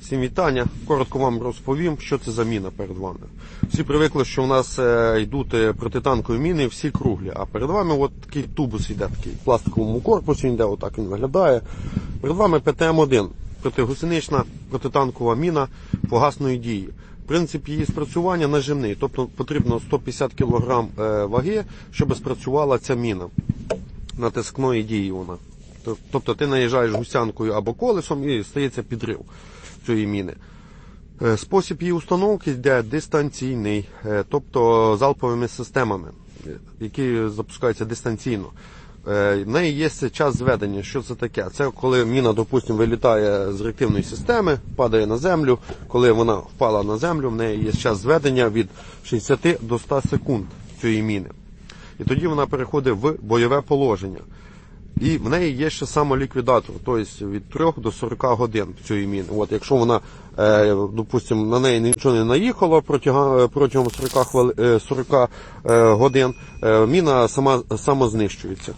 Всім вітання. Коротко вам розповім, що це за міна перед вами. Всі привикли, що у нас е, йдуть е, протитанкові міни, всі круглі. А перед вами от такий тубус йде, такий в пластиковому корпусі, йде, отак він виглядає. Перед вами ПТМ-1, протигусенична протитанкова міна фугасної дії. Принцип її спрацювання нажимний, тобто потрібно 150 кг е, ваги, щоб спрацювала ця міна. Натискної дії вона. Тоб- Тобто ти наїжджаєш гусянкою або колесом і стається підрив цієї міни. Е, Спосіб її установки йде дистанційний, е, тобто залповими системами, які запускаються дистанційно. Е, В неї є час зведення. Що це таке? Це коли міна, допустимо, вилітає з реактивної системи, падає на землю. Коли вона впала на землю, в неї є час зведення від 60 до 100 секунд цієї міни. І тоді вона переходить в бойове положення. І в неї є ще самоліквідатор, тобто від 3 до 40 годин цієї міни. От, якщо вона, е, допустимо, на неї нічого не наїхало протягом, протягом 40, хвили, е, 40 е, годин, е, міна сама самознищується.